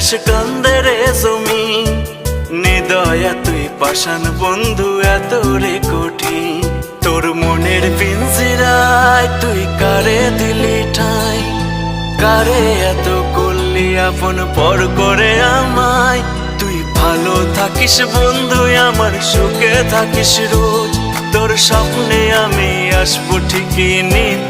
কান্দে রে জমিন নিদয়া তুই পাষাণ বন্ধু এত রে কঠিন তোর মনের পিঞ্জিরায় তুই কারে দিলি ঠাই? কারে এত করলি আপন পর করে আমায়? তুই ভালো থাকিস বন্ধু, আমার সুখে থাকিস রোজ। তোর স্বপ্নে আমি আসব ঠিকই নিতে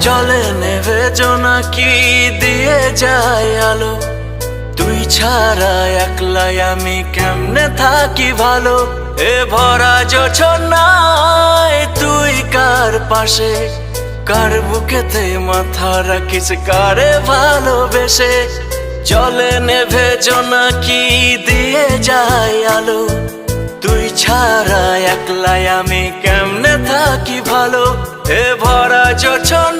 জলে নেভে জোনাকি দিয়ে যায় আলো? তুই ছাড়া একলাই আমি কেমনে থাকি ভালো? এ ভরা যোছনায় তুই কার পাশে? কার বুকেতে মাথা রাখিস, কারে ভালোবেসে? জলে নেভে জোনাকি দিয়ে যায় আলো? তুই ছাড়া একলাই আমি কেমনে থাকি ভালো? এ ভরা কার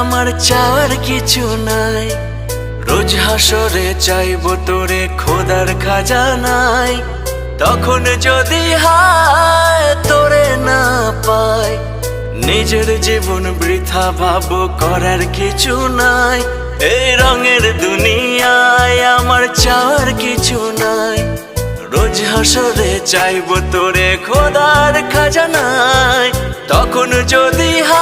আমার চাওয়ার কিছু নাই। রোজ হাসরে চাইব তোরে খোদার খাজানাই তখন যদি হায় তোরে না পাই, নিজের জীবন বৃথা ভাবো করার কিছু নাই। এই রঙের দুনিয়ায় আমার চাওয়ার কিছু নাই। রোজ হাসরে চাইব তোরে খোদার খাজানায়। তখন যদি হায়